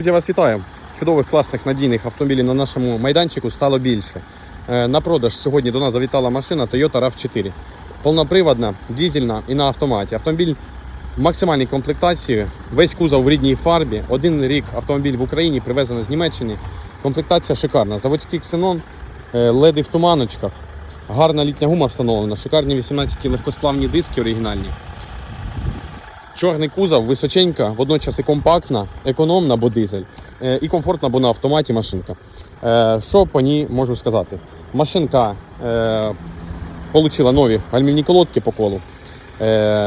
Друзі, вас вітаю. Чудових, класних, надійних автомобілів на нашому майданчику стало більше. Е, На продаж сьогодні до нас завітала машина Toyota RAV4. Повноприводна, дізельна і на автоматі. Автомобіль в максимальній комплектації, весь кузов в рідній фарбі. Один рік автомобіль в Україні привезений з Німеччини. Комплектація шикарна. Заводський ксенон, е, леди в туманочках, гарна літня гума встановлена, шикарні 18 легкосплавні диски оригінальні. Чорний кузов, височенька, водночас і компактна, економна, бо дизель, е, і комфортна, бо на автоматі машинка. Е, Що по ній можу сказати? Машинка е, отримала нові гальмівні колодки по колу.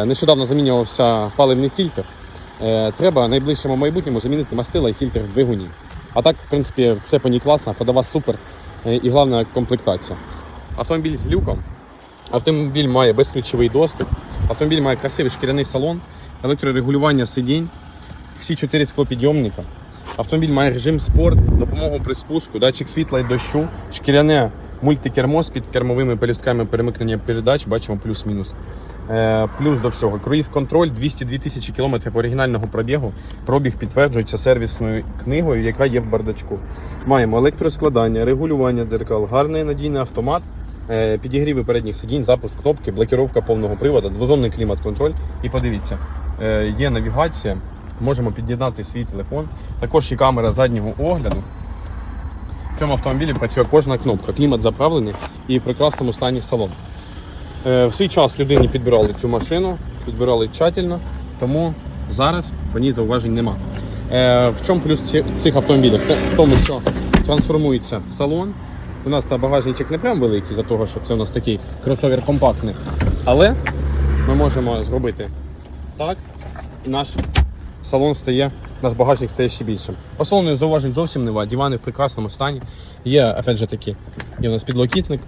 Нещодавно замінювався паливний фільтр. Треба в найближчому майбутньому замінити мастила і фільтр в. А так, в принципі, все по ній класно, ходова супер і головна комплектація. Автомобіль з люком. Автомобіль має безключовий доступ. Автомобіль має красивий шкіряний салон, електрорегулювання сидінь, всі чотири склопідйомника. Автомобіль має режим спорт, допомогу при спуску, датчик світла і дощу, шкіряне мультикермо з під кермовими пелюстками перемикнення передач, бачимо плюс-мінус. Е, плюс до всього, круїз-контроль 202 тисячі кілометрів оригінального пробігу. Пробіг підтверджується сервісною книгою, яка є в бардачку. Маємо електроскладання, регулювання дзеркал, гарний надійний автомат, е, підігріви передніх сидінь, запуск кнопки, блокировка повного приводу, двозонний клімат-контроль. І подивіться, є навігація, можемо під'єднати свій телефон. Також є камера заднього огляду. В цьому автомобілі працює кожна кнопка, клімат заправлений і в прекрасному стані салон. Е, В свій час людині підбирали цю машину, підбирали тщательно, тому зараз по ній зауважень нема. Е, В чому плюс цих автомобілів? В тому, що трансформується салон. У нас та багажничок не прям великий, за того, що це у нас такий кросовер компактний. Але ми можемо зробити так, і наш салон стає, наш багажник стає ще більшим. По салону зауважень зовсім нема, дивани в прекрасному стані. Є, опять же таки, є у нас підлокітник,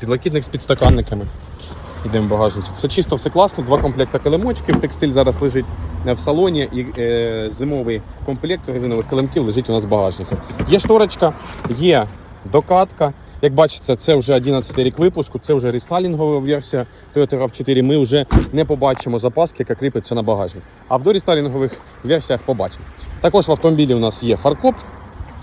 підлокітник з підстаканниками. Йдемо в багажничок. Все чисто, все класно. Два комплекти килимочків. Текстиль зараз лежить в салоні. І е, зимовий комплект резинових килимків лежить у нас в багажнику. Є шторочка, є докатка. Як бачите, це вже 11 рік випуску, це вже рестайлінгова версія Toyota RAV4. Ми вже не побачимо запаски, яка кріпиться на багажник. А в дорестайлінгових версіях побачимо. Також в автомобілі у нас є фаркоп,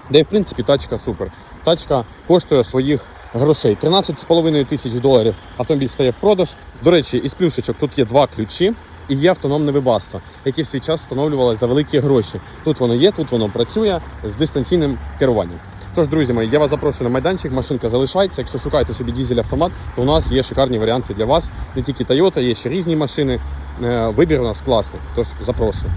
де в принципі тачка супер. Тачка коштує своїх грошей. 13,5 тисяч доларів автомобіль стає в продаж. До речі, із плюшечок тут є два ключі і є автономне вибаство, яке в свій час встановлювалося за великі гроші. Тут воно є, тут воно працює з дистанційним керуванням. Тож, друзі мої, я вас запрошую на майданчик, машинка залишається. Якщо шукаєте собі дізель-автомат, то у нас є шикарні варіанти для вас. Не тільки Toyota, є ще різні машини. Е, Вибір у нас класний. Тож запрошую.